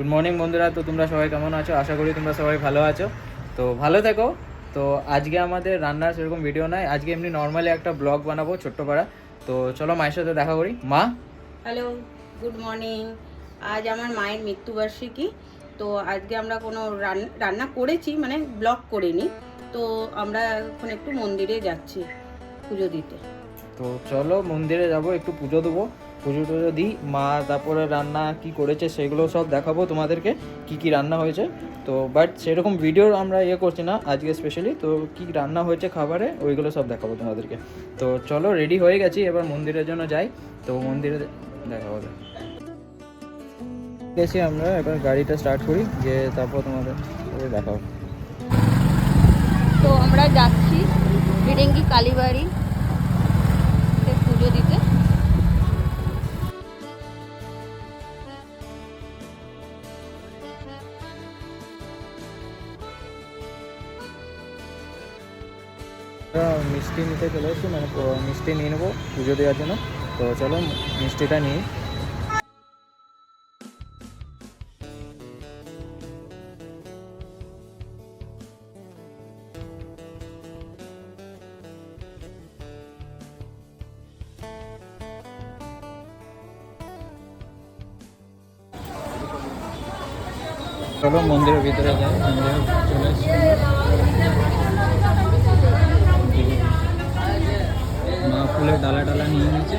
Good morning বন্ধুরা। তো তোমরা সবাই কেমন আছো? আশা করি তোমরা সবাই ভালো আছো। তো ভালো থেকো। তো আজকে আমাদের রান্নার সেরকম ভিডিও নাই। আজকে এমনি নর্মালি একটা ব্লগ বানাবো ছোট্ট পাড়া তো চলো মায়ের সাথে দেখা করি। মা? হ্যালো গুড মর্নিং আজ আমার মায়ের মৃত্যুবার্ষিকী। তো আজকে আমরা কোনো রান- রান্না করেছি মানে ব্লগ করিনি। তো আমরা এখন একটু মন্দিরে যাচ্ছি পুজো দিতে। তো চলো মন্দিরে যাব একটু পুজো দেবো। পুজো টুজো দিই মা তারপরে রান্না কি করেছে সেগুলো সব দেখাবো তোমাদেরকে, কি কি রান্না হয়েছে। তো বাট সেরকম ভিডিও আমরা ইয়ে করছি না আজকে স্পেশালি তো কি রান্না হয়েছে খাবারে ওইগুলো সব দেখাবো তোমাদেরকে। তো চলো রেডি হয়ে গেছি, এবার মন্দিরের জন্য যাই। তো মন্দিরে দেখা হবে গেছি আমরা, এবার গাড়িটা স্টার্ট করি যে তারপর তোমাদের সাথে দেখা হবে তো আমরা যাচ্ছি, বিরেঙ্গি কালীবাড়ি, পুজো দিতে। মিষ্টি নিতে চলে এসেছি মানে মিষ্টি নিয়ে নেব পুজো দেওয়ার জন্য। তো চলো, মিষ্টিটা নিই। চলো, মন্দিরের ভিতরে যাই, মন্দিরে চলে ফুলের ডালা ডালা নিয়ে নিয়েছে।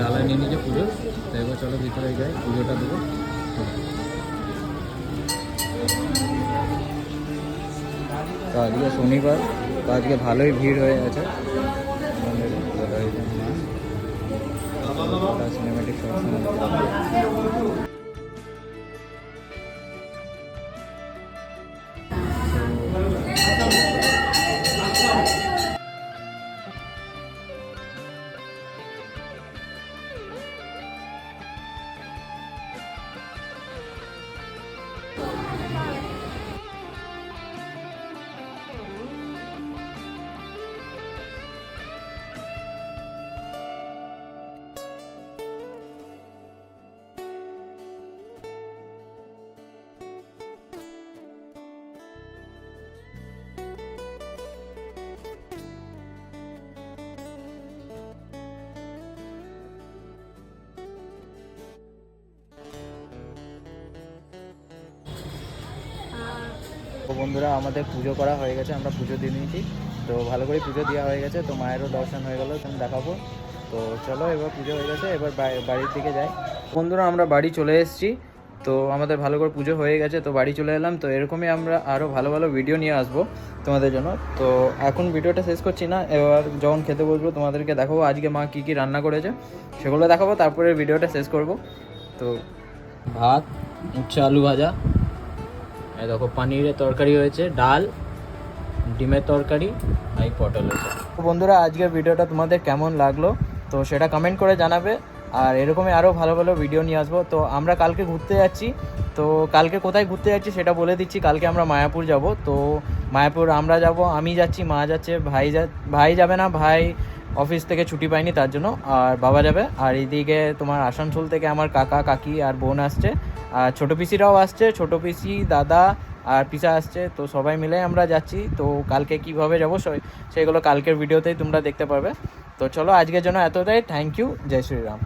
ডালা নিয়ে নিয়েছে পুজো। তো এবার চলো ভিতরে যাই, পুজোটা দেবো। তো আজকে শনিবার তো আজকে ভালোই ভিড় হয়ে গেছে মন্দিরে। তো তো বন্ধুরা, আমাদের পুজো করা হয়ে গেছে, আমরা পুজো দিয়ে নিয়েছি। তো ভালো করে পুজো দেওয়া হয়ে গেছে, তো মায়েরও দর্শন হয়ে গেলো তুমি দেখাবো। তো চলো, এবার পুজো হয়ে গেছে, এবার বাড়ির দিকে যাই। বন্ধুরা, আমরা বাড়ি চলে এসেছি, তো আমাদের ভালো করে পুজো হয়ে গেছে, তো বাড়ি চলে এলাম, তো এরকমই আমরা আরও ভালো ভালো ভিডিও নিয়ে আসব তোমাদের জন্য। তো এখন ভিডিওটা শেষ করছি না, এবার যখন খেতে বসবো তোমাদেরকে দেখাবো, আজকে মা কী কী রান্না করেছে, সেগুলো দেখাবো, তারপরে ভিডিওটা শেষ করব। তো ভাত, উচ্ছে, আলু ভাজা এই দেখো, পানিরের তরকারি হয়েছে, ডাল, ডিমের তরকারি, আর পটল হয়েছে। বন্ধুরা, আজকের ভিডিওটা তোমাদের কেমন লাগল? তো সেটা কমেন্ট করে জানাবে, আর এরকমই আরও ভালো ভালো ভিডিও নিয়ে আসব। তো আমরা কালকে ঘুরতে যাচ্ছি। তো কালকে কোথায় ঘুরতে যাচ্ছি সেটা বলে দিচ্ছি, কালকে আমরা মায়াপুর যাব। তো মায়াপুর আমরা যাব, আমি যাচ্ছি, মা যাচ্ছে, ভাই যা, ভাই যাবে না, ভাই অফিস থেকে ছুটি পাইনি তার জন্য, আর বাবা যাবে। আর এইদিকে তোমার আসানসোল থেকে আমার কাকা, কাকি আর বোন আসছে। আর ছোটো পিসিরাও আসছে, ছোটো পিসি, দাদা আর পিসা আসছে। তো সবাই মিলে আমরা যাচ্ছি। তো কালকে কীভাবে যাব সেগুলো কালকের ভিডিওতেই তোমরা দেখতে পারবে। তো চলো আজকের জন্য এতটাই। থ্যাংক ইউ জয় শ্রীরাম।